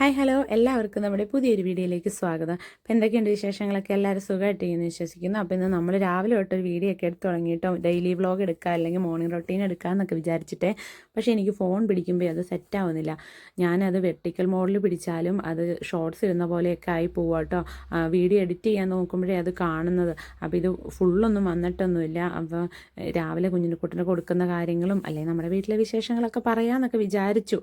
Hi hello എല്ലാവർക്കും നമ്മുടെ പുതിയൊരു വീഡിയോയിലേക്ക് സ്വാഗതം. അപ്പോൾ എന്തൊക്കെയുണ്ട് വിശേഷങ്ങളൊക്കെ? എല്ലാവരും സുഖമായിട്ടിരിക്കുന്നു വിശ്വസിക്കുന്നു. അപ്പോൾ ഇന്ന് നമ്മൾ രാവിലെ തൊട്ടൊരു വീഡിയോ ഒക്കെ എടുത്ത് തുടങ്ങിയിട്ടോ. ഡെയിലി വ്ളോഗ് എടുക്കുക അല്ലെങ്കിൽ മോർണിംഗ് റൊട്ടീൻ എടുക്കുക എന്നൊക്കെ വിചാരിച്ചിട്ടേ. പക്ഷേ എനിക്ക് ഫോൺ പിടിക്കുമ്പോൾ അത് സെറ്റാവുന്നില്ല ഞാനത് വെർട്ടിക്കൽ മോഡിൽ പിടിച്ചാലും അത് ഷോർട്സ് ഇടുന്ന പോലെയൊക്കെ ആയി പോവുക കേട്ടോ വീഡിയോ എഡിറ്റ് ചെയ്യാൻ നോക്കുമ്പോഴേ അത് കാണുന്നത്. അപ്പോൾ ഇത് ഫുള്ളൊന്നും വന്നിട്ടൊന്നുമില്ല. അപ്പോൾ രാവിലെ കുഞ്ഞിനെക്കുട്ടിന് കൊടുക്കുന്ന കാര്യങ്ങളും അല്ലെങ്കിൽ നമ്മുടെ വീട്ടിലെ വിശേഷങ്ങളൊക്കെ പറയാമെന്നൊക്കെ വിചാരിച്ചു.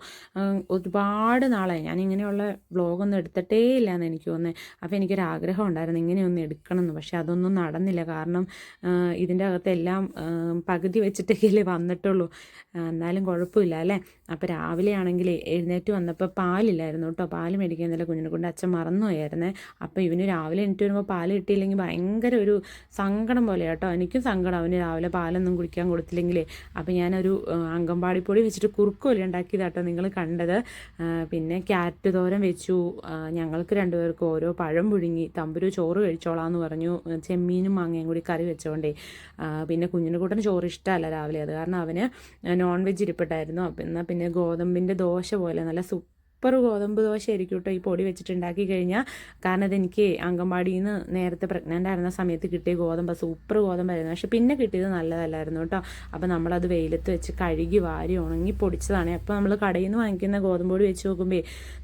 ഒരുപാട് നാളായി. ഞാൻ ഇങ്ങനെയുള്ള വ്ളോഗൊന്നും എടുത്തിട്ടേ ഇല്ല എന്ന് എനിക്ക് തോന്നുന്നത് അപ്പോൾ എനിക്കൊരാഗ്രഹം ഉണ്ടായിരുന്നു ഇങ്ങനെയൊന്ന് എടുക്കണം എന്ന് പക്ഷേ അതൊന്നും നടന്നില്ല. കാരണം ഇതിന്റെ അകത്തെല്ലാം പകുതി വെച്ചിട്ടൊക്കെയല്ലേ വന്നിട്ടുള്ളൂ. എന്നാലും കുഴപ്പമില്ല അല്ലേ? അപ്പോൾ രാവിലെ ആണെങ്കിൽ എഴുന്നേറ്റ് വന്നപ്പോൾ പാലില്ലായിരുന്നു കേട്ടോ. പാൽ മേടിക്കുന്നില്ല കുഞ്ഞിനെ കൊണ്ട് അച്ഛൻ മറന്നുപോയായിരുന്നേ. അപ്പോൾ ഇവന് രാവിലെ എണീറ്റ് വരുമ്പോൾ പാൽ കിട്ടിയില്ലെങ്കിൽ ഭയങ്കര ഒരു സങ്കടം പോലെ കേട്ടോ. എനിക്കും സങ്കടം. അവന് രാവിലെ പാലൊന്നും കുടിക്കാൻ കൊടുത്തില്ലെങ്കിലേ. അപ്പോൾ ഞാനൊരു ആ, അങ്കമ്പാടിപ്പൊടി വെച്ചിട്ട് കുറുക്കുമല്ല ഉണ്ടാക്കിയതാട്ടോ നിങ്ങൾ കണ്ടത്. പിന്നെ ക്യാരറ്റ് തോരൻ വെച്ചു. ഞങ്ങൾക്ക് രണ്ടുപേർക്കും ഓരോ പഴം പുഴുങ്ങി തമ്പുരു ചോറ് കഴിച്ചോളാന്ന് പറഞ്ഞു. ചെമ്മീനും മാങ്ങയും കൂടി കറി വെച്ചോണ്ടേ. പിന്നെ കുഞ്ഞിന്റെ കൂട്ടന് ചോറ് ഇഷ്ടമല്ല രാവിലെ. അത് കാരണം അവന് നോൺ വെജ് ഇരിപ്പിട്ടായിരുന്നു എന്നാൽ പിന്നെ ഗോതമ്പിന്റെ ദോശ പോലെ നല്ല സൂപ്പർ ഗോതമ്പ് ദോശ ആയിരിക്കും കേട്ടോ ഈ പൊടി വെച്ചിട്ടുണ്ടാക്കി കഴിഞ്ഞാൽ കാരണം അതെനിക്ക് അങ്കൻവാടിയിൽ നിന്ന് നേരത്തെ പ്രഗ്നന്റ് ആയിരുന്ന സമയത്ത് കിട്ടിയ ഗോതമ്പ് സൂപ്പർ ഗോതമ്പായിരുന്നു. പക്ഷെ പിന്നെ കിട്ടിയത് നല്ലതല്ലായിരുന്നു കേട്ടോ അപ്പോൾ നമ്മളത് വെയിലത്ത് വെച്ച് കഴുകി വാരി ഉണങ്ങി പൊടിച്ചതാണ്. അപ്പോൾ നമ്മൾ കടയിൽ നിന്ന് വാങ്ങിക്കുന്ന ഗോതമ്പ് പൊടി വെച്ച് നോക്കുമ്പോൾ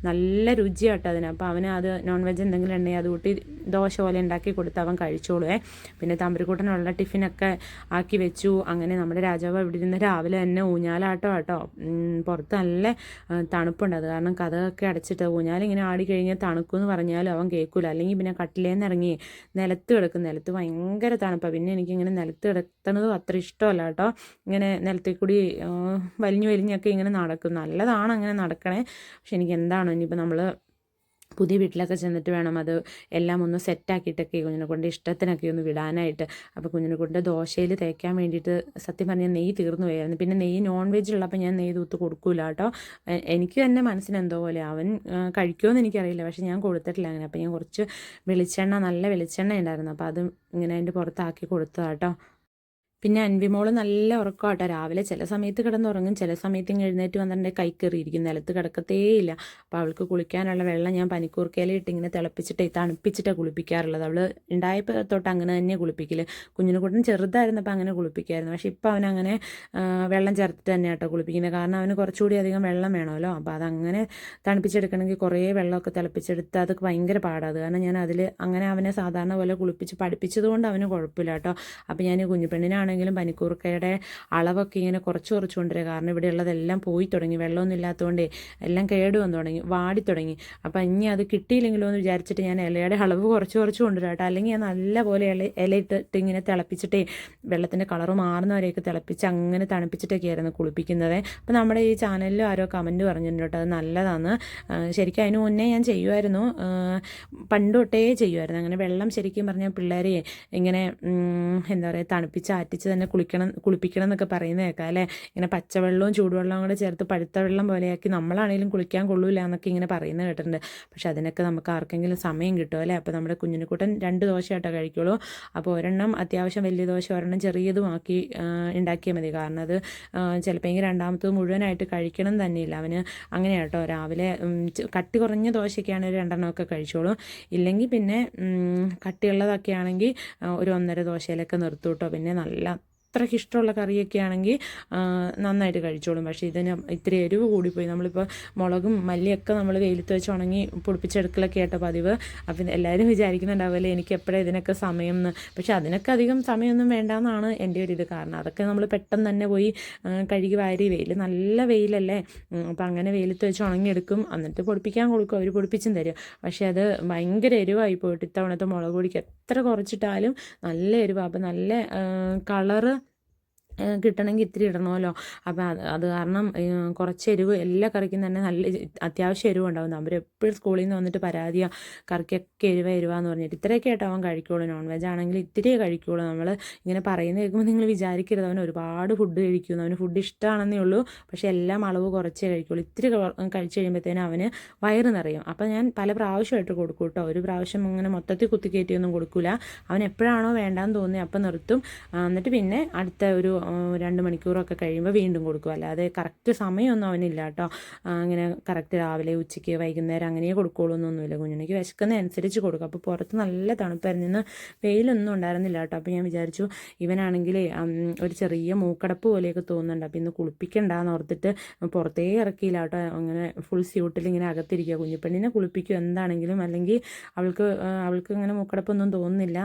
നല്ല രുചിയാട്ടോ അതിന്. അപ്പോൾ അവന് അത് നോൺ വെജ് എന്തെങ്കിലും ഉണ്ടെങ്കിൽ അത് കൂട്ടി ദോശ പോലെ ഉണ്ടാക്കി കൊടുത്ത് അവൻ കഴിച്ചോളുവേ പിന്നെ തമ്പരിക്കൂട്ടനുള്ള ടിഫിനൊക്കെ ആക്കി വെച്ചു. അങ്ങനെ നമ്മുടെ രാജാവ് ഇവിടെ ഇരുന്ന് രാവിലെ തന്നെ ഊഞ്ഞാലാട്ടോ കേട്ടോ പുറത്ത് നല്ല തണുപ്പുണ്ട്. അത് കാരണം കഥകൊക്കെ അടച്ചിട്ട് ഊഞ്ഞാലിങ്ങനെ ആടി കഴിഞ്ഞാൽ തണുക്കുമെന്ന് പറഞ്ഞാലും അവൻ കേൾക്കില്ല അല്ലെങ്കിൽ പിന്നെ കട്ടിലേന്ന് ഇറങ്ങി നിലത്ത് കിടക്കും. നിലത്ത് ഭയങ്കര തണുപ്പാണ് പിന്നെ എനിക്കിങ്ങനെ നിലത്ത് കിടക്കുന്നതും അത്ര ഇഷ്ടമല്ല കേട്ടോ. ഇങ്ങനെ നിലത്തിൽ കൂടി വലിഞ്ഞു വലിഞ്ഞൊക്കെ ഇങ്ങനെ നടക്കും. നല്ലതാണ് അങ്ങനെ നടക്കണേ. പക്ഷെ എനിക്ക് എന്താണോ ഇനിയിപ്പോൾ നമ്മൾ പുതിയ വീട്ടിലൊക്കെ ചെന്നിട്ട് വേണം അത് എല്ലാം ഒന്ന് സെറ്റാക്കിയിട്ടൊക്കെ കുഞ്ഞിനെ കൊണ്ട് ഇഷ്ടത്തിനൊക്കെ ഒന്ന് വിടാനായിട്ട്. അപ്പോൾ കുഞ്ഞിനെ കൊണ്ട് ദോശയിൽ തേക്കാൻ വേണ്ടിയിട്ട് സത്യം പറഞ്ഞാൽ നെയ്യ് തീർന്നു പോയായിരുന്നു. പിന്നെ നെയ്യ് നോൺ വെജ് ഉള്ളപ്പോൾ ഞാൻ നെയ്യ് തൂത്ത് കൊടുക്കൂല കേട്ടോ. എനിക്ക് തന്നെ മനസ്സിന് എന്തോ പോലെ അവൻ കഴിക്കുമോ കഴിക്കുമെന്ന് എനിക്കറിയില്ല. പക്ഷേ ഞാൻ കൊടുത്തിട്ടില്ല അങ്ങനെ. അപ്പോൾ ഞാൻ കുറച്ച് വെളിച്ചെണ്ണ നല്ല വെളിച്ചെണ്ണ ഉണ്ടായിരുന്നു. അപ്പോൾ അത് ഇങ്ങനെ അതിന്റെ പുറത്താക്കി കൊടുത്തതാട്ടോ പിന്നെ അൻവിമോൾ നല്ല ഉറക്കമാട്ടോ രാവിലെ ചില സമയത്ത് കിടന്നുറങ്ങും ചില സമയത്ത് എഴുന്നേറ്റ് വന്നിട്ടുണ്ടെങ്കിൽ കൈ കയറിയിരിക്കും നിലത്ത് കിടക്കത്തേയില്ല. അപ്പോൾ അവൾക്ക് കുളിക്കാനുള്ള വെള്ളം ഞാൻ പനിക്കൂർക്കയില ഇട്ട് ഇങ്ങനെ തിളപ്പിച്ചിട്ട് തണുപ്പിച്ചിട്ടാണ് കുളിപ്പിക്കാറുള്ളത്. അവൾ ഉണ്ടായപ്പോൾ തൊട്ട് അങ്ങനെ തന്നെ കുളിപ്പിക്കൽ കുഞ്ഞിനെ കൂട്ടൻ ചെറുതായിരുന്നപ്പോൾ അങ്ങനെ കുളിപ്പിക്കായിരുന്നു. പക്ഷേ ഇപ്പോൾ അവനങ്ങനെ അങ്ങനെ വെള്ളം ചേർത്തിട്ട് തന്നെ കേട്ടോ കുളിപ്പിക്കുന്നത്. കാരണം അവന് കുറച്ചുകൂടി അധികം വെള്ളം വേണമല്ലോ. അപ്പോൾ അതങ്ങനെ തണുപ്പിച്ചെടുക്കണമെങ്കിൽ കുറേ വെള്ളമൊക്കെ തിളപ്പിച്ചെടുത്ത് അത് ഭയങ്കര പാടാണ് അത് കാരണം ഞാൻ അതിൽ അങ്ങനെ അവനെ സാധാരണ പോലെ കുളിപ്പിച്ച് പഠിപ്പിച്ചതുകൊണ്ട് അവന് കുഴപ്പമില്ല കേട്ടോ അപ്പോൾ ഞാൻ കുഞ്ഞുപെണ്ണിനാണെങ്കിലും പനിക്കൂർക്കയുടെ അളവൊക്കെ ഇങ്ങനെ കുറച്ച് കുറച്ച് കൊണ്ടുവരിക. കാരണം ഇവിടെയുള്ളതെല്ലാം പോയി തുടങ്ങി. വെള്ളമൊന്നും ഇല്ലാത്തതുകൊണ്ട് എല്ലാം കേട് വന്നു തുടങ്ങി വാടി തുടങ്ങി. അപ്പം ഇനി അത് കിട്ടിയില്ലെങ്കിലോ എന്ന് വിചാരിച്ചിട്ട് ഞാൻ ഇലയുടെ അളവ് കുറച്ച് കുറച്ച് കൊണ്ടുവരാം കേട്ടോ. അല്ലെങ്കിൽ ഞാൻ നല്ലപോലെ ഇല ഇല ഇട്ടിട്ട് ഇങ്ങനെ തിളപ്പിച്ചിട്ടേ വെള്ളത്തിന്റെ കളർ മാറുന്നവരെയൊക്കെ തിളപ്പിച്ച് അങ്ങനെ തണുപ്പിച്ചിട്ടൊക്കെ ആയിരുന്നു കുളിപ്പിക്കുന്നത്. അപ്പം നമ്മുടെ ഈ ചാനലിൽ ആരോ കമന്റ് പറഞ്ഞിട്ടുണ്ട് അത് നല്ലതാണ് ശരിക്കും അതിന് മുന്നേ ഞാൻ ചെയ്യുമായിരുന്നു. പണ്ടൊട്ടേ ചെയ്യുമായിരുന്നു. അങ്ങനെ വെള്ളം ശരിക്കും പറഞ്ഞാൽ പിള്ളേരെ ഇങ്ങനെ എന്താ പറയുക തണുപ്പിച്ച് ആറ്റിച്ച് തന്നെ കുളിക്കണം കുളിപ്പിക്കണം എന്നൊക്കെ പറയുന്നത് കേൾക്കാം അല്ലേ? ഇങ്ങനെ പച്ചവെള്ളവും ചൂടുവെള്ളവും കൂടെ ചേർത്ത് പഴുത്ത വെള്ളം പോലെയാക്കി നമ്മളാണെങ്കിലും കുളിക്കാൻ കൊള്ളൂല എന്നൊക്കെ ഇങ്ങനെ പറയുന്നത് കേട്ടിട്ടുണ്ട്. പക്ഷെ അതിനൊക്കെ നമുക്ക് ആർക്കെങ്കിലും സമയം കിട്ടും അല്ലേ? അപ്പോൾ നമ്മുടെ കുഞ്ഞിനെക്കൂട്ടൻ രണ്ട് ദോശയായിട്ടോ കഴിക്കുള്ളൂ. അപ്പോൾ ഒരെണ്ണം അത്യാവശ്യം വലിയ ദോശ ഒരെണ്ണം ചെറിയതും ആക്കി ഉണ്ടാക്കിയാൽ മതി. കാരണം അത് ചിലപ്പോൾ രണ്ടാമത്തത് മുഴുവനായിട്ട് കഴിക്കണം തന്നെയില്ല. അവന് അങ്ങനെ കേട്ടോ. രാവിലെ കട്ടി കുറഞ്ഞ ദോശയൊക്കെയാണ് ഒരു രണ്ടെണ്ണമൊക്കെ കഴിച്ചോളൂ. ഇല്ലെങ്കിൽ പിന്നെ കട്ടിയുള്ളതൊക്കെ ആണെങ്കിൽ ഒരു ഒന്നര ദോശയിലൊക്കെ നിർത്തും കേട്ടോ. പിന്നെ നല്ല അത്രയ്ക്ക് ഇഷ്ടമുള്ള കറിയൊക്കെ ആണെങ്കിൽ നന്നായിട്ട് കഴിച്ചോളും. പക്ഷേ ഇതിന് ഇത്തിരി എരിവ് കൂടിപ്പോയി. നമ്മളിപ്പോൾ മുളകും മല്ലിയൊക്കെ നമ്മൾ വെയിലത്ത് വെച്ച് ഉണങ്ങി പൊടിപ്പിച്ചെടുക്കലൊക്കെ ആയിട്ട് പതിവ്. അപ്പം എല്ലാവരും വിചാരിക്കുന്നുണ്ടാവില്ലേ എനിക്ക് എപ്പോഴാണ് ഇതിനൊക്കെ സമയം എന്ന്. പക്ഷേ അതിനൊക്കെ അധികം സമയമൊന്നും വേണ്ടാന്നാണ് എന്റെ ഒരു ഇത് കാരണം. അതൊക്കെ നമ്മൾ പെട്ടെന്ന് തന്നെ പോയി കഴുകി വാരി വെയിൽ നല്ല വെയിലല്ലേ? അപ്പം അങ്ങനെ വെയിലത്ത് വെച്ച് ഉണങ്ങിയെടുക്കും. എന്നിട്ട് പൊടിപ്പിക്കാൻ കൊടുക്കും അവർ പൊടിപ്പിച്ചും തരും. പക്ഷേ അത് ഭയങ്കര എരിവായി പോയിട്ട് ഇത്തവണത്തെ മുളക് പൊടിക്ക് എത്ര കുറച്ചിട്ടാലും നല്ല എരിവാണ് അപ്പം നല്ല കളറ് കിട്ടണമെങ്കിൽ ഇത്തിരി ഇടണമല്ലോ അപ്പോൾ അത് കാരണം കുറച്ച് എരിവ് എല്ലാ കറിക്കും തന്നെ നല്ല അത്യാവശ്യം എരിവ് ഉണ്ടാവും അവരെപ്പോഴും സ്കൂളിൽ നിന്ന് വന്നിട്ട് പരാതിയാണ് കറിക്കൊക്കെ എരിവ എരിവാന്ന് പറഞ്ഞിട്ട്. ഇത്രയൊക്കെ ആയിട്ട് അവൻ കഴിക്കുള്ളൂ. നോൺ വെജ് ആണെങ്കിൽ ഇത്തിരിയേ കഴിക്കുള്ളൂ. നമ്മൾ ഇങ്ങനെ പറയുന്ന കേൾക്കുമ്പോൾ നിങ്ങൾ വിചാരിക്കരുത്. അവൻ ഒരുപാട് ഫുഡ് കഴിക്കുന്നു അവന് ഫുഡ് ഇഷ്ടമാണെന്നേ ഉള്ളൂ. പക്ഷേ എല്ലാം അളവ് കുറച്ചേ കഴിക്കുള്ളൂ. ഇത്തിരി കഴിച്ചു കഴിച്ച് കഴിയുമ്പോഴത്തേനും അവന് വയറ് നിറയും. അപ്പോൾ ഞാൻ പല പ്രാവശ്യമായിട്ട് കൊടുക്കും കേട്ടോ ഒരു പ്രാവശ്യം അങ്ങനെ മൊത്തത്തിൽ കുത്തിക്കയറ്റിയൊന്നും കൊടുക്കില്ല അവൻ എപ്പോഴാണോ വേണ്ടാന്ന് തോന്നി അപ്പം നിർത്തും. എന്നിട്ട് പിന്നെ അടുത്ത ഒരു രണ്ട് മണിക്കൂറൊക്കെ കഴിയുമ്പോൾ വീണ്ടും കൊടുക്കും. അല്ലാതെ കറക്റ്റ് സമയമൊന്നും അവനില്ല കേട്ടോ അങ്ങനെ കറക്റ്റ് രാവിലെ ഉച്ചയ്ക്ക് വൈകുന്നേരം അങ്ങനെയേ കൊടുക്കുകയുള്ളൂ എന്നൊന്നുമില്ല കുഞ്ഞുണ്ണിക്ക് വിശക്കുന്ന അനുസരിച്ച് കൊടുക്കും. അപ്പോൾ പുറത്ത് നല്ല തണുപ്പായിരുന്നു. ഇന്ന് വെയിലൊന്നും ഉണ്ടായിരുന്നില്ല കേട്ടോ അപ്പോൾ ഞാൻ വിചാരിച്ചു ഇവനാണെങ്കിൽ ഒരു ചെറിയ മൂക്കടപ്പ് പോലെയൊക്കെ തോന്നുന്നുണ്ട്. അപ്പോൾ ഇന്ന് കുളിപ്പിക്കണ്ടെന്ന് ഓർത്തിട്ട് പുറത്തേ ഇറക്കിയില്ല കേട്ടോ അങ്ങനെ ഫുൾ സ്യൂട്ടിൽ ഇങ്ങനെ അകത്തിരിക്കുക. കുഞ്ഞിപ്പെണ്ണിനെ കുളിപ്പിക്കും എന്താണെങ്കിലും. അല്ലെങ്കിൽ അവൾക്ക് അവൾക്ക് ഇങ്ങനെ മൂക്കടപ്പൊന്നും തോന്നുന്നില്ല.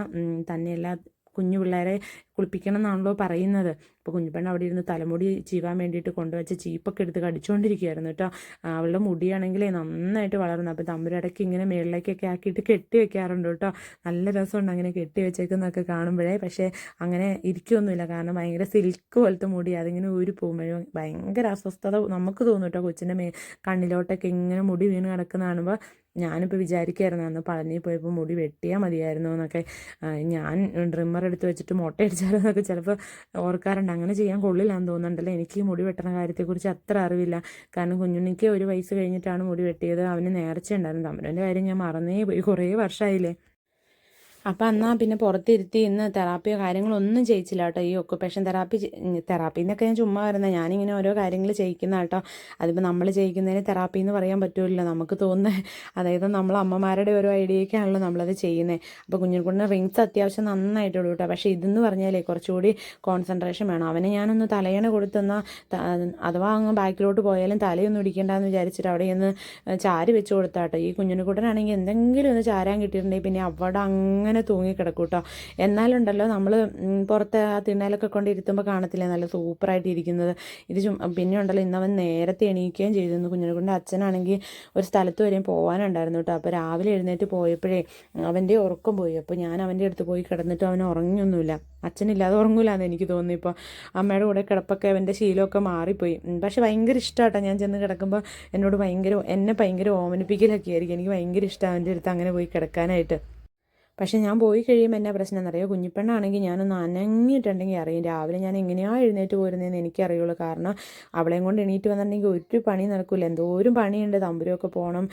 തന്നെയല്ല കുഞ്ഞു പിള്ളേരെ കുളിപ്പിക്കണം എന്നാണല്ലോ പറയുന്നത്. അപ്പോൾ കുഞ്ഞുപെണ്ണ് അവിടെ ഇരുന്ന് തലമുടി ചീവാൻ വേണ്ടിയിട്ട് കൊണ്ടുവച്ച ചീപ്പൊക്കെ എടുത്ത് കടിച്ചുകൊണ്ടിരിക്കുകയായിരുന്നു കേട്ടോ. അവളുടെ മുടിയാണെങ്കിൽ നന്നായിട്ട് വളർന്നു. അപ്പോൾ തമ്പുരടയ്ക്ക് ഇങ്ങനെ മേളിലേക്കൊക്കെ ആക്കിയിട്ട് കെട്ടി വെക്കാറുണ്ട് കേട്ടോ. നല്ല രസമുണ്ട് അങ്ങനെ കെട്ടി വെച്ചേക്കുന്നൊക്കെ കാണുമ്പോഴേ. പക്ഷേ അങ്ങനെ ഇരിക്കുമൊന്നുമില്ല കാരണം ഭയങ്കര സിൽക്ക് പോലത്തെ മുടി. അതിങ്ങനെ ഊരി പോകുമ്പോഴും ഭയങ്കര അസ്വസ്ഥത നമുക്ക് തോന്നും കേട്ടോ. കൊച്ചിന്റെ മേ കണ്ണിലോട്ടൊക്കെ ഇങ്ങനെ മുടി വീണ് കിടക്കുന്ന കാണുമ്പോൾ ഞാനിപ്പോൾ വിചാരിക്കുമായിരുന്നു അന്ന് പളനി പോയപ്പോൾ മുടി വെട്ടിയാൽ മതിയായിരുന്നു എന്നൊക്കെ ഞാൻ ട്രിമ്മർ എടുത്ത് വെച്ചിട്ട് മുട്ട അടിച്ചാലോ എന്നൊക്കെ ചിലപ്പോൾ ഓർക്കാറുണ്ട്. അങ്ങനെ ചെയ്യാൻ കൊള്ളില്ലാന്ന് തോന്നുന്നുണ്ടല്ലോ. എനിക്ക് മുടി വെട്ടണ കാര്യത്തെക്കുറിച്ച് അത്ര അറിവില്ല. കാരണം കുഞ്ഞുണ്ണിക്ക് ഒരു വയസ്സ് കഴിഞ്ഞിട്ടാണ് മുടി വെട്ടിയത്. അവന് നേർച്ച ഉണ്ടായിരുന്നു കാര്യം ഞാൻ മറന്നേ പോയി. കുറേ വർഷമായില്ലേ അപ്പോൾ എന്നാൽ പിന്നെ പുറത്തിരുത്തി ഇന്ന് തെറാപ്പിയോ കാര്യങ്ങളൊന്നും ചെയ്യിച്ചില്ല കേട്ടോ. ഈ ഒക്കുപേഷൻ തെറാപ്പി തെറാപ്പി എന്നൊക്കെ ഞാൻ ചുമ്മാ വരുന്നത് ഞാനിങ്ങനെ ഓരോ കാര്യങ്ങൾ ചെയ്യിക്കുന്ന കേട്ടോ. അതിപ്പോൾ നമ്മൾ ചെയ്യിക്കുന്നതിന് തെറാപ്പി എന്ന് പറയാൻ പറ്റുമല്ലോ നമുക്ക് തോന്നുന്നത് അതായത് നമ്മൾ അമ്മമാരുടെ ഓരോ ഐഡിയയൊക്കെയാണല്ലോ നമ്മളത് ചെയ്യുന്നത് അപ്പോൾ കുഞ്ഞിൻകുട്ടിന് റിങ്സ് അത്യാവശ്യം നന്നായിട്ടുള്ളൂ കേട്ടോ. പക്ഷേ ഇതെന്ന് പറഞ്ഞാലേ കുറച്ചുകൂടി കോൺസെൻട്രേഷൻ വേണം. അവനെ ഞാനൊന്ന് തലയണ കൊടുത്തെന്നാൽ അഥവാ അങ്ങ് ബാക്കിലോട്ട് പോയാലും തലയൊന്നും ഇടിക്കേണ്ടെന്ന് വിചാരിച്ചിട്ട് അവിടെ ഒന്ന് ചാരി വെച്ച് കൊടുത്താട്ടോ ഈ കുഞ്ഞിനുകുട്ടനാണെങ്കിൽ എന്തെങ്കിലും ഒന്ന് ചാരാൻ കിട്ടിയിട്ടുണ്ടെങ്കിൽ പിന്നെ അവിടെ അങ്ങനെ അങ്ങനെ തൂങ്ങിക്കിടക്കും കേട്ടോ എന്നാലുണ്ടല്ലോ നമ്മൾ പുറത്ത് ആ തിണ്ണയിലൊക്കെ കൊണ്ടിരുത്തുമ്പോൾ കാണത്തില്ലേ? നല്ല സൂപ്പറായിട്ട് ഇരിക്കുന്നത്. ഇത് പിന്നെ ഉണ്ടല്ലോ ഇന്നവൻ നേരത്തെ എണീക്കുകയും ചെയ്തിരുന്നു. കുഞ്ഞിനെ കൊണ്ട് അച്ഛനാണെങ്കിൽ ഒരു സ്ഥലത്ത് വരെയും പോകാനുണ്ടായിരുന്നു കേട്ടോ. അപ്പോൾ രാവിലെ എഴുന്നേറ്റ് പോയപ്പോഴേ അവന്റെ ഉറക്കം പോയി. അപ്പോൾ ഞാൻ അവന്റെ അടുത്ത് പോയി കിടന്നിട്ട് അവൻ ഉറങ്ങിയൊന്നുമില്ല അച്ഛനില്ലാതെ ഉറങ്ങൂലെന്ന് എനിക്ക് തോന്നി ഇപ്പോൾ. അമ്മയുടെ കൂടെ കിടപ്പൊക്കെ അവന്റെ ശീലമൊക്കെ മാറിപ്പോയി. പക്ഷെ ഭയങ്കര ഇഷ്ടമാട്ടോ. ഞാൻ ചെന്ന് കിടക്കുമ്പോൾ എന്നോട് ഭയങ്കര എന്നെ ഭയങ്കര ഓമനിപ്പിക്കലൊക്കെ ആയിരിക്കും. എനിക്ക് ഭയങ്കര ഇഷ്ടമാണ് അവന്റെ അടുത്ത് അങ്ങനെ പോയി കിടക്കാനായിട്ട്. പക്ഷേ ഞാൻ പോയി കഴിയുമ്പോൾ എന്നാ പ്രശ്നം? എന്നറിയോ? കുഞ്ഞിപ്പെണ്ണാണെങ്കിൽ ഞാനൊന്ന് അനങ്ങിയിട്ടുണ്ടെങ്കിൽ അറിയും. രാവിലെ ഞാൻ എങ്ങനെയാണ് എഴുന്നേറ്റ് പോരുന്നതെന്ന് എനിക്കറിയുള്ളൂ. കാരണം അവളെയും കൊണ്ട് എണീറ്റ് വന്നിട്ടുണ്ടെങ്കിൽ ഒരു പണി നടക്കില്ല എന്തോരും പണിയുണ്ട്. തമ്പുരൊക്കെ പോകണം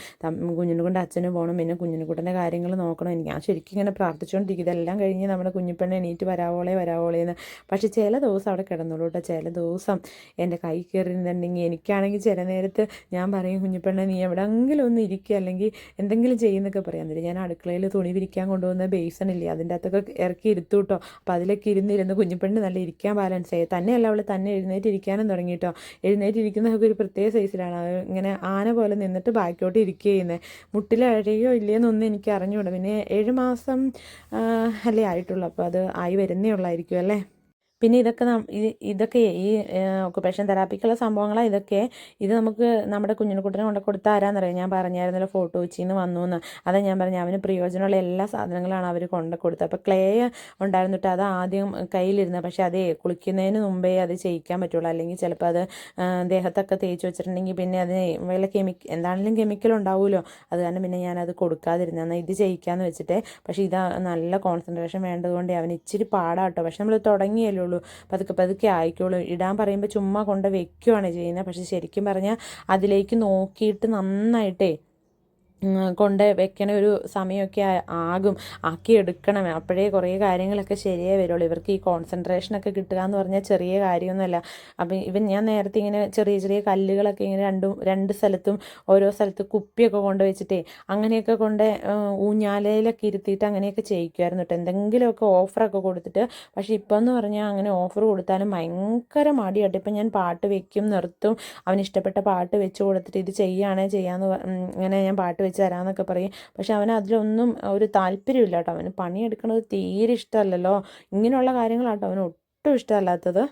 കുഞ്ഞിനെ കൊണ്ട് അച്ഛന് പോകണം പിന്നെ കുഞ്ഞിനെക്കുട്ടന്റെ കാര്യങ്ങൾ നോക്കണം. എനിക്ക് ഞാൻ ശരിക്കും ഇങ്ങനെ പ്രാർത്ഥിച്ചുകൊണ്ടിരിക്കും. ഇതെല്ലാം കഴിഞ്ഞ് നമ്മുടെ കുഞ്ഞിപ്പെണ്ണ എണീറ്റ് വരാവോളേ വരാവോളേ എന്ന് പക്ഷേ ചില ദിവസം അവിടെ കിടന്നുള്ളൂ കേട്ടോ. ചില ദിവസം എന്റെ കൈ കയറിയിട്ടുണ്ടെങ്കിൽ എനിക്കാണെങ്കിൽ ചില നേരത്ത് ഞാൻ പറയും കുഞ്ഞിപ്പെണ്ണ നീ എവിടെയെങ്കിലും ഒന്ന് ഇരിക്കുക അല്ലെങ്കിൽ എന്തെങ്കിലും ചെയ്യുന്നൊക്കെ പറയാൻ തരും ഞാൻ അടുക്കളയിൽ തുണി വിരിക്കാൻ കൊണ്ടുപോകും കൊണ്ടുവന്ന ബേസൺ ഇല്ലേ അതിന്റെ അകത്തൊക്കെ ഇറക്കി ഇരുത്തു കേട്ടോ അപ്പോൾ അതിലൊക്കെ ഇരുന്നിരുന്ന് കുഞ്ഞിപ്പെണ്ണ് നല്ല ഇരിക്കാൻ ബാലൻസ് ആയി. തന്നെയല്ല അവൾ തന്നെ എഴുന്നേറ്റ് ഇരിക്കാനും തുടങ്ങി കേട്ടോ എഴുന്നേറ്റ് ഇരിക്കുന്നതൊക്കെ ഒരു പ്രത്യേക സൈസിലാണ് ഇങ്ങനെ ആന പോലെ നിന്നിട്ട് ബാക്കിയോട്ട് ഇരിക്കുക ചെയ്യുന്നത് മുട്ടിലഴയോ ഇല്ലയെന്നൊന്നും എനിക്ക് അറിഞ്ഞുകൂടാ പിന്നെ ഏഴ് മാസം അല്ലേ ആയിട്ടുള്ളൂ. അപ്പോൾ അത് ആയി വരുന്നേ ഉള്ളായിരിക്കും അല്ലേ? പിന്നെ ഇതൊക്കെ ഇതൊക്കെ ഈ ഒക്കുപേഷൻ തെറാപ്പിക്കുള്ള സംഭവങ്ങളാണ് ഇതൊക്കെ ഇത് നമുക്ക് നമ്മുടെ കുഞ്ഞിനെക്കുട്ടിനെ കൊണ്ട് കൊടുത്ത ആരാന്നറിയാം? ഞാൻ പറഞ്ഞായിരുന്നല്ലോ ഫോട്ടോ വെച്ചിന്ന് വന്നു എന്ന് അതാ ഞാൻ പറഞ്ഞു അവന് പ്രയോജനമുള്ള എല്ലാ സാധനങ്ങളാണ് അവർ കൊണ്ട് കൊടുത്തത്. അപ്പോൾ ക്ലേ ഉണ്ടായിരുന്നിട്ട് അത് ആദ്യം കയ്യിലിരുന്നത് പക്ഷേ അതേ കുളിക്കുന്നതിന് മുമ്പേ അത് ചെയ്യിക്കാൻ പറ്റുള്ളൂ. അല്ലെങ്കിൽ ചിലപ്പോൾ അത് ദേഹത്തൊക്കെ തേച്ച് വെച്ചിട്ടുണ്ടെങ്കിൽ പിന്നെ അതിന് വല്ല കെമിക് എന്താണെങ്കിലും കെമിക്കൽ ഉണ്ടാവുമല്ലോ. അത് കാരണം പിന്നെ ഞാനത് കൊടുക്കാതിരുന്നത് എന്നാൽ ഇത് ചെയ്യിക്കാമെന്ന് വെച്ചിട്ട്. പക്ഷേ ഇതാ നല്ല കോൺസെൻട്രേഷൻ വേണ്ടതുകൊണ്ട് അവൻ ഇച്ചിരി പാടാട്ടോ. പക്ഷെ നമ്മൾ തുടങ്ങിയല്ലേ ഉള്ളൂ പതുക്കെ പതുക്കെ ആയിക്കോളൂ. ഇടാൻ പറയുമ്പോൾ ചുമ്മാ കൊണ്ട് വെക്കുകയാണ് ചെയ്യുന്നത് പക്ഷെ ശരിക്കും പറഞ്ഞാൽ അതിലേക്ക് നോക്കിയിട്ട് നന്നായിട്ടേ കൊണ്ട് വെക്കണ ഒരു സമയമൊക്കെ ആകും. ആക്കി എടുക്കണം. അപ്പോഴേ കുറേ കാര്യങ്ങളൊക്കെ ശരിയേ വരുള്ളൂ. ഇവർക്ക് ഈ കോൺസെൻട്രേഷനൊക്കെ കിട്ടുക എന്ന് പറഞ്ഞാൽ ചെറിയ കാര്യമൊന്നുമല്ല. അപ്പം ഇവൻ ഞാൻ നേരത്തെ ഇങ്ങനെ ചെറിയ ചെറിയ കല്ലുകളൊക്കെ ഇങ്ങനെ രണ്ടും രണ്ട് സ്ഥലത്തും ഓരോ സ്ഥലത്ത് കുപ്പിയൊക്കെ കൊണ്ട് വെച്ചിട്ടേ അങ്ങനെയൊക്കെ കൊണ്ട് ഊഞ്ഞാലയിലൊക്കെ ഇരുത്തിയിട്ട് അങ്ങനെയൊക്കെ ചെയ്യിക്കുമായിരുന്നു കേട്ടോ. എന്തെങ്കിലുമൊക്കെ ഓഫറൊക്കെ കൊടുത്തിട്ട്. പക്ഷേ ഇപ്പം എന്ന് പറഞ്ഞാൽ അങ്ങനെ ഓഫർ കൊടുത്താലും ഭയങ്കര മടിയായിട്ട് ഇപ്പം ഞാൻ പാട്ട് വെക്കും നിർത്തും. അവന് ഇഷ്ടപ്പെട്ട പാട്ട് വെച്ച് കൊടുത്തിട്ട് ഇത് ചെയ്യുകയാണെങ്കിൽ ചെയ്യാമെന്ന് ഇങ്ങനെ ഞാൻ പാട്ട് തരാമെന്നൊക്കെ പറയും. പക്ഷേ അവൻ അതിലൊന്നും ഒരു താല്പര്യമില്ല കേട്ടോ അവന് പണിയെടുക്കുന്നത് തീരെ ഇഷ്ടമല്ലല്ലോ. ഇങ്ങനെയുള്ള കാര്യങ്ങളാട്ടോ അവന് ഒട്ടും ഇഷ്ടമല്ലാത്തത്.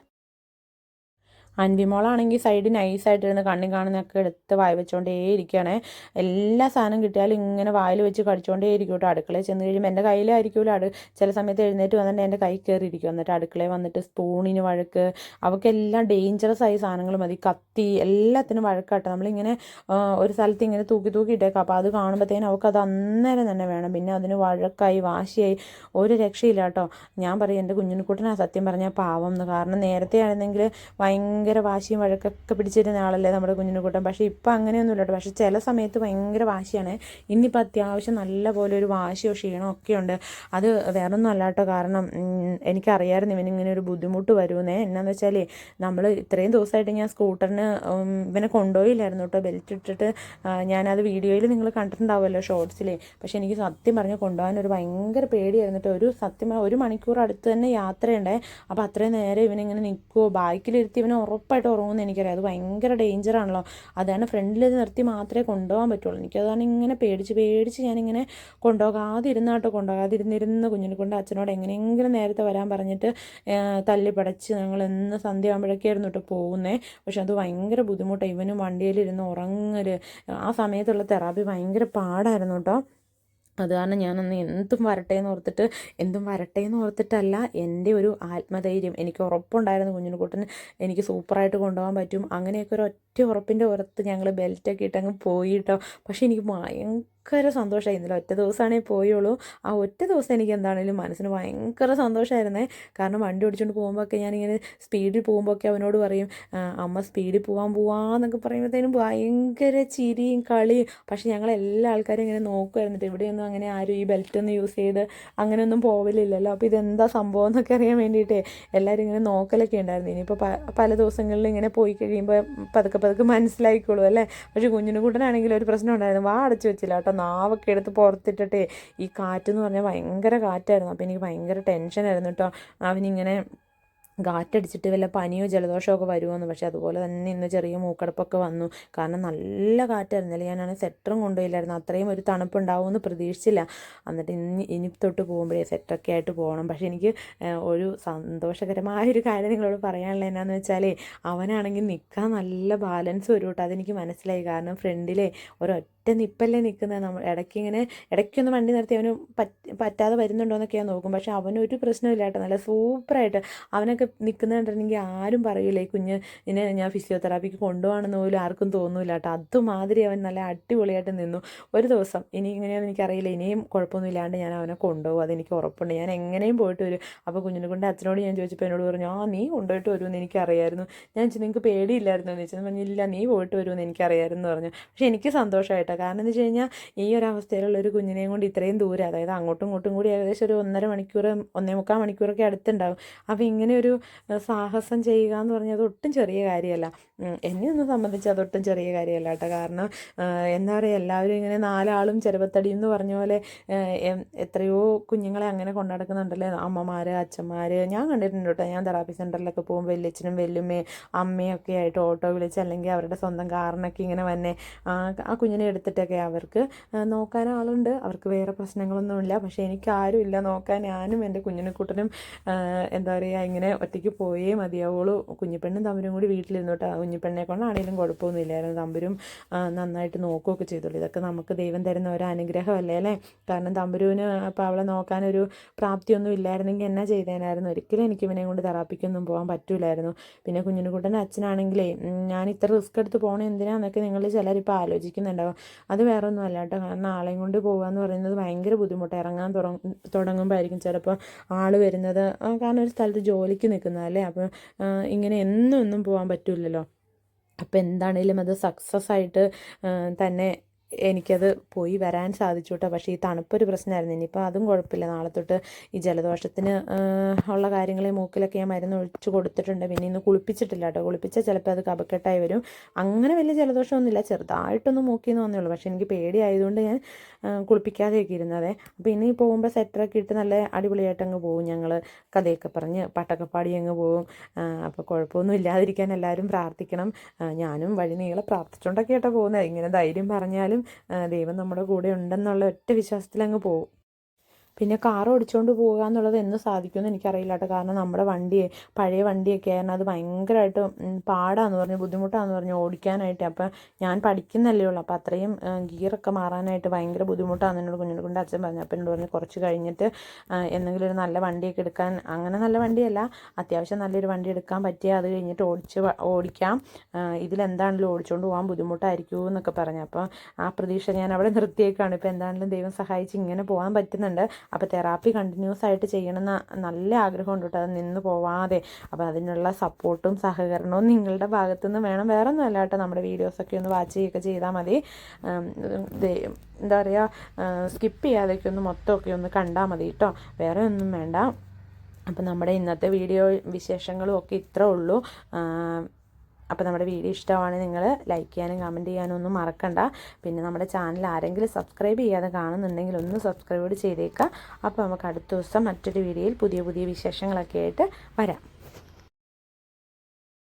അൻവിമോളാണെങ്കിൽ സൈഡ് നൈസായിട്ടിരുന്ന് കണ്ണി കാണുന്നൊക്കെ എടുത്ത് വായ വെച്ചുകൊണ്ടേ ഇരിക്കുകയാണേ. എല്ലാ സാധനം കിട്ടിയാലും ഇങ്ങനെ വായിൽ വെച്ച് കടിച്ചുകൊണ്ടേ ഇരിക്കും കേട്ടോ. അടുക്കളയിൽ ചെന്ന് കഴിയുമ്പോൾ എന്റെ കയ്യിലായിരിക്കുമല്ലോ അടു ചില സമയത്ത് എഴുന്നേറ്റ് വന്നിട്ട് എന്റെ കൈ കയറി ഇരിക്കും. എന്നിട്ട് അടുക്കളയിൽ വന്നിട്ട് സ്പൂണിന് വഴക്ക് അവൾക്കെല്ലാം ഡേഞ്ചറസ് ആയ സാധനങ്ങൾ മതി. കത്തി എല്ലാത്തിനും വഴക്കാട്ടോ. നമ്മളിങ്ങനെ ഒരു സ്ഥലത്ത് ഇങ്ങനെ തൂക്കി തൂക്കി ഇട്ടേക്കാം. അപ്പോൾ അത് കാണുമ്പോഴത്തേനും അവൾക്ക് അത് അന്നേരം തന്നെ വേണം. പിന്നെ അതിന് വഴക്കായി വാശിയായി ഒരു രക്ഷയില്ല കേട്ടോ. ഞാൻ പറയും എന്റെ കുഞ്ഞിനെക്കുട്ടനാ സത്യം പറഞ്ഞാൽ പാവം. എന്ന്. കാരണം നേരത്തെ ആയിരുന്നെങ്കിൽ ഭയങ്കര ഭയങ്കര വാശിയും വഴക്കൊക്കെ പിടിച്ചിരുന്ന ആളല്ലേ നമ്മുടെ കുഞ്ഞിനെ കൂട്ടം. പക്ഷേ ഇപ്പം അങ്ങനെയൊന്നുമില്ല കേട്ടോ. പക്ഷേ ചില സമയത്ത് ഭയങ്കര വാശിയാണ്. ഇന്നിപ്പോൾ അത്യാവശ്യം നല്ല പോലെ ഒരു വാശിയോ ക്ഷീണോ ഒക്കെ ഉണ്ട്. അത് വേറെ ഒന്നും കേട്ടോ. കാരണം എനിക്കറിയാമായിരുന്നു ഇവനിങ്ങനെ ഒരു ബുദ്ധിമുട്ട് വരുമെന്നേ. എന്നാന്ന് വെച്ചാൽ നമ്മൾ ഇത്രയും ദിവസമായിട്ട് ഞാൻ സ്കൂട്ടറിന് ഇവനെ കൊണ്ടുപോയില്ലായിരുന്നു കേട്ടോ. ബെൽറ്റ് ഇട്ടിട്ട് ഞാനത് വീഡിയോയിൽ നിങ്ങൾ കണ്ടിട്ടുണ്ടാവുമല്ലോ ഷോർട്സിൽ പക്ഷേ എനിക്ക് സത്യം പറഞ്ഞ് കൊണ്ടുപോകാൻ ഒരു ഭയങ്കര പേടിയായിരുന്നു കേട്ടോ. ഒരു സത്യം ഒരു മണിക്കൂർ അടുത്ത് തന്നെ യാത്രയുണ്ടേ. അപ്പോൾ അത്രയും നേരം ഇവനിങ്ങനെ നിൽക്കുമോ ബാക്കിലിരുത്തി ഇവനെ ഉറപ്പായിട്ട് ഉറങ്ങുമെന്ന് എനിക്കറിയാം. അത് ഭയങ്കര ഡേഞ്ചറാണല്ലോ അതാണ് ഫ്രണ്ടിൽ നിർത്തി മാത്രമേ കൊണ്ടുപോകാൻ പറ്റുള്ളൂ. എനിക്കതാണ് ഇങ്ങനെ പേടിച്ച് പേടിച്ച് ഞാനിങ്ങനെ ഇരുന്നാട്ടോ കേട്ടോ കൊണ്ടുപോകാതിരുന്നിരുന്ന കുഞ്ഞിനെ കൊണ്ട് അച്ഛനോട് എങ്ങനെയെങ്കിലും നേരത്തെ വരാൻ പറഞ്ഞിട്ട് തല്ലി പടച്ച് ഞങ്ങൾ എന്ന് സന്ധ്യ ആകുമ്പോഴൊക്കെയായിരുന്നു കേട്ടോ പോകുന്നത് പക്ഷെ അത് ഭയങ്കര ബുദ്ധിമുട്ടാണ് ഇവനും വണ്ടിയിലിരുന്ന് ഉറങ്ങൽ ആ സമയത്തുള്ള തെറാപ്പി ഭയങ്കര പാടായിരുന്നു കേട്ടോ. അത് കാരണം ഞാനന്ന് എന്തും വരട്ടെ എന്ന് ഓർത്തിട്ട് എന്തും വരട്ടെ എന്ന് ഓർത്തിട്ടല്ല എന്റെ ഒരു ആത്മധൈര്യം എനിക്ക് ഉറപ്പുണ്ടായിരുന്നു കുഞ്ഞിനെ കൂട്ടിന് എനിക്ക് സൂപ്പറായിട്ട് കൊണ്ടുപോകാൻ പറ്റും അങ്ങനെയൊക്കെ ഒരു ഒറ്റ ഉറപ്പിന്റെ ഉറത്ത് ഞങ്ങൾ ബെൽറ്റൊക്കെ ഇട്ടങ്ങ് പോയിട്ടോ പക്ഷേ എനിക്ക് ഭയങ്കര സന്തോഷമായി ഇന്നലെ ഒറ്റ ദിവസമാണേ പോയുള്ളൂ. ആ ഒറ്റ ദിവസം എനിക്ക് എന്താണെങ്കിലും മനസ്സിന് ഭയങ്കര സന്തോഷമായിരുന്നേ കാരണം വണ്ടി ഓടിച്ചുകൊണ്ട് പോകുമ്പോഴൊക്കെ ഞാനിങ്ങനെ സ്പീഡിൽ പോകുമ്പോഴൊക്കെ അവനോട് പറയും അമ്മ സ്പീഡിൽ പോകാൻ പോവാന്നൊക്കെ പറയുമ്പോഴത്തേനും ഭയങ്കര ചിരിയും കളിയും. പക്ഷേ ഞങ്ങൾ എല്ലാ ആൾക്കാരും ഇങ്ങനെ നോക്കുമായിരുന്നു ഇവിടെയൊന്നും അങ്ങനെ ആരും ഈ ബെൽറ്റ് ഒന്നും യൂസ് ചെയ്ത് അങ്ങനെയൊന്നും പോവലില്ലല്ലോ. അപ്പോൾ ഇതെന്താ സംഭവം എന്നൊക്കെ അറിയാൻ വേണ്ടിയിട്ടേ എല്ലാവരും ഇങ്ങനെ നോക്കലൊക്കെ ഉണ്ടായിരുന്നു. ഇനിയിപ്പോൾ പല ദിവസങ്ങളിൽ ഇങ്ങനെ പോയി കഴിയുമ്പോൾ പതുക്കെ പതുക്കെ മനസ്സിലായിക്കോളൂ അല്ലേ? പക്ഷേ കുഞ്ഞിന് കൂട്ടനാണെങ്കിൽ ഒരു പ്രശ്നം ഉണ്ടായിരുന്നു. വാ അടച്ചു വെച്ചില്ല കേട്ടോ. നാവൊക്കെ എടുത്ത് പുറത്തിട്ടിട്ടേ ഈ കാറ്റെന്ന് പറഞ്ഞാൽ ഭയങ്കര കാറ്റായിരുന്നു. അപ്പോൾ എനിക്ക് ഭയങ്കര ടെൻഷനായിരുന്നു കേട്ടോ അവനിങ്ങനെ കാറ്റടിച്ചിട്ട് വല്ല പനിയോ ജലദോഷമോ ഒക്കെ വരുമോയെന്ന് പക്ഷേ അതുപോലെ തന്നെ ഇന്ന് ചെറിയ മൂക്കടപ്പൊക്കെ വന്നു. കാരണം നല്ല കാറ്റായിരുന്നു. അല്ലെങ്കിൽ ഞാനാണ് സെറ്ററും കൊണ്ടുപോയില്ലായിരുന്നു. അത്രയും ഒരു തണുപ്പുണ്ടാവുമെന്ന് പ്രതീക്ഷിച്ചില്ല. എന്നിട്ട് ഇനി ഇനി തൊട്ട് പോകുമ്പോഴേ സെറ്റൊക്കെ ആയിട്ട് പോകണം പക്ഷേ എനിക്ക് ഒരു സന്തോഷകരമായ ഒരു കാര്യം നിങ്ങളോട് പറയാനുള്ള എന്നാന്ന് വെച്ചാൽ അവനാണെങ്കിൽ നിൽക്കാൻ നല്ല ബാലൻസ് വരും കേട്ടോ അതെനിക്ക് മനസ്സിലായി. കാരണം ഫ്രണ്ടിലെ ഒരൊറ്റ നിപ്പല്ലേ നിൽക്കുന്നത് നമ്മൾ ഇടയ്ക്ക് ഇങ്ങനെ ഇടയ്ക്കൊന്ന് വണ്ടി നിർത്തി അവന് പറ്റ പറ്റാതെ വരുന്നുണ്ടോ എന്നൊക്കെ ഞാൻ നോക്കും. പക്ഷേ അവനൊരു പ്രശ്നമില്ല കേട്ടോ നല്ല സൂപ്പറായിട്ട് അവനൊക്കെ നിൽക്കുന്നത് കണ്ടിട്ടുണ്ടെങ്കിൽ ആരും പറയില്ല ഈ കുഞ്ഞ് ഇനി ഞാൻ ഫിസിയോതെറാപ്പിക്ക് കൊണ്ടുപോകണമെന്ന് പോലും ആർക്കും തോന്നില്ല കേട്ടോ അതുമാതിരി അവൻ നല്ല അടിപൊളിയായിട്ട് നിന്നു. ഒരു ദിവസം ഇനി ഇങ്ങനെയൊന്നും എനിക്കറിയില്ല. ഇനിയും കുഴപ്പമൊന്നുമില്ലാണ്ട് ഞാൻ അവനെ കൊണ്ടുപോകും. അതെനിക്ക് ഉറപ്പുണ്ട്. ഞാൻ എങ്ങനെയും പോയിട്ട് വരും. അപ്പോൾ കുഞ്ഞിനെ കൊണ്ട് അച്ഛനോട് ഞാൻ ചോദിച്ചപ്പോൾ എന്നോട് പറഞ്ഞു ആ നീ കൊണ്ടുപോയിട്ട് വരുമെന്ന് എനിക്കറിയായിരുന്നു. ഞാൻ നിങ്ങൾക്ക് പേടിയില്ലായിരുന്നു? എന്ന് വെച്ചാൽ പറഞ്ഞു ഇല്ല നീ പോയിട്ട് വരുമെന്ന് എനിക്കറിയായിരുന്നു പറഞ്ഞു. പക്ഷേ എനിക്ക് സന്തോഷമായിട്ടോ കാരണം എന്ന് വെച്ച് കഴിഞ്ഞാൽ ഈ ഒരു അവസ്ഥയിലുള്ള ഒരു കുഞ്ഞിനെയും കൊണ്ട് ഇത്രയും ദൂരം അതായത് അങ്ങോട്ടും ഇങ്ങോട്ടും കൂടി ഏകദേശം ഒരു ഒന്നര മണിക്കൂർ ഒന്നേ മുക്കാൽ മണിക്കൂറൊക്കെ അടുത്തുണ്ടാവും. അപ്പോൾ ഇങ്ങനെ ഒരു സാഹസം ചെയ്യുക എന്ന് പറഞ്ഞാൽ അത് ഒട്ടും ചെറിയ കാര്യമല്ല. എന്നെ ഒന്ന് സംബന്ധിച്ച് അതൊട്ടും ചെറിയ കാര്യമല്ല കേട്ടോ. കാരണം എന്താ പറയുക എല്ലാവരും ഇങ്ങനെ നാലാളും ചെറുപ്പത്തടി എന്ന് പറഞ്ഞ പോലെ എത്രയോ കുഞ്ഞുങ്ങളെ അങ്ങനെ കൊണ്ടു നടക്കുന്നുണ്ടല്ലേ? അമ്മമാർ അച്ഛന്മാർ ഞാൻ കണ്ടിട്ടുണ്ട് കേട്ടോ. ഞാൻ തെറാപ്പി സെന്ററിലൊക്കെ പോകുമ്പോൾ വലിയച്ഛനും വല്യമ്മയും അമ്മയൊക്കെ ആയിട്ട് ഓട്ടോ വിളിച്ച് അല്ലെങ്കിൽ അവരുടെ സ്വന്തം കാറിനൊക്കെ ഇങ്ങനെ വന്നെ. ആ കുഞ്ഞിനെ എടുത്തിട്ടൊക്കെ അവർക്ക് നോക്കാൻ ആളുണ്ട്. അവർക്ക് വേറെ പ്രശ്നങ്ങളൊന്നുമില്ല. പക്ഷേ എനിക്ക് ആരുമില്ല നോക്കാൻ. ഞാനും എന്റെ കുഞ്ഞിനെക്കൂട്ടനും എന്താ പറയുക ഇങ്ങനെ ഒറ്റയ്ക്ക് പോയേ മതിയാവുള്ളൂ. കുഞ്ഞിപ്പെണ്ണും തമ്പരും കൂടി വീട്ടിലിരുന്നോട്ട് കുഞ്ഞിപ്പെണ്ണെ കൊണ്ടാണെങ്കിലും കുഴപ്പമൊന്നുമില്ലായിരുന്നു തമ്പരും നന്നായിട്ട് നോക്കുകയൊക്കെ ചെയ്തോളൂ ഇതൊക്കെ നമുക്ക് ദൈവം തരുന്ന ഒരു അനുഗ്രഹമല്ലേ അല്ലേ? കാരണം തമ്പുരുവിന് അപ്പോൾ അവളെ നോക്കാനൊരു പ്രാപ്തിയൊന്നും ഇല്ലായിരുന്നെങ്കിൽ എന്നാ ചെയ്തേനായിരുന്നു? ഒരിക്കലും എനിക്ക് ഇവനെ കൊണ്ട് തെറാപ്പിക്കൊന്നും പോകാൻ പറ്റില്ലായിരുന്നു പിന്നെ കുഞ്ഞിനുകുട്ടന്റെ അച്ഛനാണെങ്കിലേ ഞാൻ ഇത്ര റിസ്ക് എടുത്ത് പോകണേ എന്തിനാന്നൊക്കെ നിങ്ങൾ ചിലരിപ്പോൾ ആലോചിക്കുന്നുണ്ടാവും. അത് വേറെ ഒന്നും അല്ല കേട്ടോ. കാരണം ആളെയും കൊണ്ട് പോകുക എന്ന് പറയുന്നത് ഭയങ്കര ബുദ്ധിമുട്ട്. ഇറങ്ങാൻ തുടങ്ങ തുടങ്ങുമ്പോഴായിരിക്കും ചിലപ്പോൾ ആൾ വരുന്നത്. കാരണം ഒരു സ്ഥലത്ത് ജോലിക്ക് നിൽക്കുന്നതല്ലേ അപ്പോൾ ഇങ്ങനെ എന്നും ഒന്നും പോകാൻ പറ്റില്ലല്ലോ. അപ്പോൾ എന്താണേലും അത് സക്സസ് ആയിട്ട് തന്നെ എനിക്കത് പോയി വരാൻ സാധിച്ചു കേട്ടോ പക്ഷേ ഈ തണുപ്പൊരു പ്രശ്നമായിരുന്നു. ഇനിയിപ്പോൾ അതും കുഴപ്പമില്ല. നാളെ തൊട്ട് ഈ ജലദോഷത്തിന് ഉള്ള കാര്യങ്ങളെ മൂക്കിലൊക്കെ ഞാൻ മരുന്ന് ഒഴിച്ച് കൊടുത്തിട്ടുണ്ട്. പിന്നെ ഇന്ന് കുളിപ്പിച്ചിട്ടില്ല കേട്ടോ കുളിപ്പിച്ചാൽ ചിലപ്പോൾ അത് കപക്കെട്ടായി വരും. അങ്ങനെ വലിയ ജലദോഷമൊന്നുമില്ല. ചെറുതായിട്ടൊന്ന് മൂക്കിന്ന് വന്നേ ഉള്ളൂ. പക്ഷേ എനിക്ക് പേടിയായതുകൊണ്ട് ഞാൻ കുളിപ്പിക്കാതെ കുളിപ്പിക്കാതെയൊക്കെ ഇരുന്നത്. അപ്പോൾ ഇനി പോകുമ്പോൾ സെറ്ററൊക്കെ ഇട്ട് നല്ല അടിപൊളിയായിട്ട് അങ്ങ് പോകും ഞങ്ങൾ കഥയൊക്കെ പറഞ്ഞ് പാട്ടൊക്കെ പാടി അങ്ങ് പോകും അപ്പോൾ കുഴപ്പമൊന്നും ഇല്ലാതിരിക്കാൻ എല്ലാവരും പ്രാർത്ഥിക്കണം. ഞാനും വഴി നീളെ പ്രാർത്ഥിച്ചുകൊണ്ടൊക്കെ കേട്ടോ പോകുന്നത്. ഇങ്ങനെ ധൈര്യം പറഞ്ഞാലും ദൈവം നമ്മുടെ കൂടെ ഉണ്ടെന്നുള്ള ഒറ്റ വിശ്വാസത്തിൽ അങ്ങ് പോകും പിന്നെ കാർ ഓടിച്ചുകൊണ്ട് പോകുക എന്നുള്ളത് എന്ന് സാധിക്കുമെന്ന് എനിക്കറിയില്ല കേട്ടോ. കാരണം നമ്മുടെ വണ്ടി പഴയ വണ്ടിയൊക്കെ ആയിരുന്നു. അത് ഭയങ്കരമായിട്ട് പാടാന്ന് പറഞ്ഞു ബുദ്ധിമുട്ടാന്ന് പറഞ്ഞു ഓടിക്കാനായിട്ട്. അപ്പം ഞാൻ പഠിക്കുന്നല്ലേ ഉള്ളൂ. അപ്പോൾ അത്രയും ഗിയറൊക്കെ മാറാനായിട്ട് ഭയങ്കര ബുദ്ധിമുട്ടാന്ന് എന്നോട് കുഞ്ഞിനെ കൊണ്ട് അച്ഛൻ പറഞ്ഞു. അപ്പം എന്നോട് പറഞ്ഞു കുറച്ച് കഴിഞ്ഞിട്ട് എന്തെങ്കിലും ഒരു നല്ല വണ്ടിയൊക്കെ എടുക്കാൻ അങ്ങനെ നല്ല വണ്ടിയല്ല. അത്യാവശ്യം നല്ലൊരു വണ്ടി എടുക്കാൻ പറ്റിയാൽ അത് കഴിഞ്ഞിട്ട് ഓടിച്ച് ഓടിക്കാം. ഇതിലെന്താണല്ലോ ഓടിച്ചുകൊണ്ട് പോകാൻ ബുദ്ധിമുട്ടായിരിക്കുമോ എന്നൊക്കെ പറഞ്ഞു. അപ്പം ആ പ്രതീക്ഷ ഞാൻ അവിടെ നിർത്തിയേക്കാണ്. ഇപ്പോൾ എന്താണെങ്കിലും ദൈവം സഹായിച്ച് ഇങ്ങനെ പോകാൻ പറ്റുന്നുണ്ട്. അപ്പോൾ തെറാപ്പി കണ്ടിന്യൂസ് ആയിട്ട് ചെയ്യണമെന്ന് നല്ല ആഗ്രഹമുണ്ട് കേട്ടോ. അത് നിന്ന് പോവാതെ. അപ്പോൾ അതിനുള്ള സപ്പോർട്ടും സഹകരണവും നിങ്ങളുടെ ഭാഗത്തു നിന്ന് വേണം. വേറെ ഒന്നും അല്ല കേട്ടോ. നമ്മുടെ വീഡിയോസൊക്കെ ഒന്ന് വാച്ച് ചെയ്യുകയൊക്കെ ചെയ്താൽ മതി. എന്താ പറയുക സ്കിപ്പ് ചെയ്യാതെയൊക്കെ ഒന്ന് മൊത്തമൊക്കെ ഒന്ന് കണ്ടാൽ മതി കേട്ടോ. വേറെ ഒന്നും വേണ്ട. അപ്പം നമ്മുടെ ഇന്നത്തെ വീഡിയോ വിശേഷങ്ങളും ഒക്കെ ഇത്രേ ഉള്ളൂ. അപ്പോൾ നമ്മുടെ വീഡിയോ ഇഷ്ടമാണ് നിങ്ങൾ ലൈക്ക് ചെയ്യാനും കമന്റ് ചെയ്യാനും ഒന്നും മറക്കണ്ട. പിന്നെ നമ്മുടെ ചാനൽ ആരെങ്കിലും സബ്സ്ക്രൈബ് ചെയ്യാതെ കാണുന്നുണ്ടെങ്കിൽ ഒന്ന് സബ്സ്ക്രൈബ് ചെയ്തേക്കാം. അപ്പോൾ നമുക്ക് അടുത്ത ദിവസം മറ്റൊരു വീഡിയോയിൽ പുതിയ പുതിയ വിശേഷങ്ങളൊക്കെ ആയിട്ട് വരാം.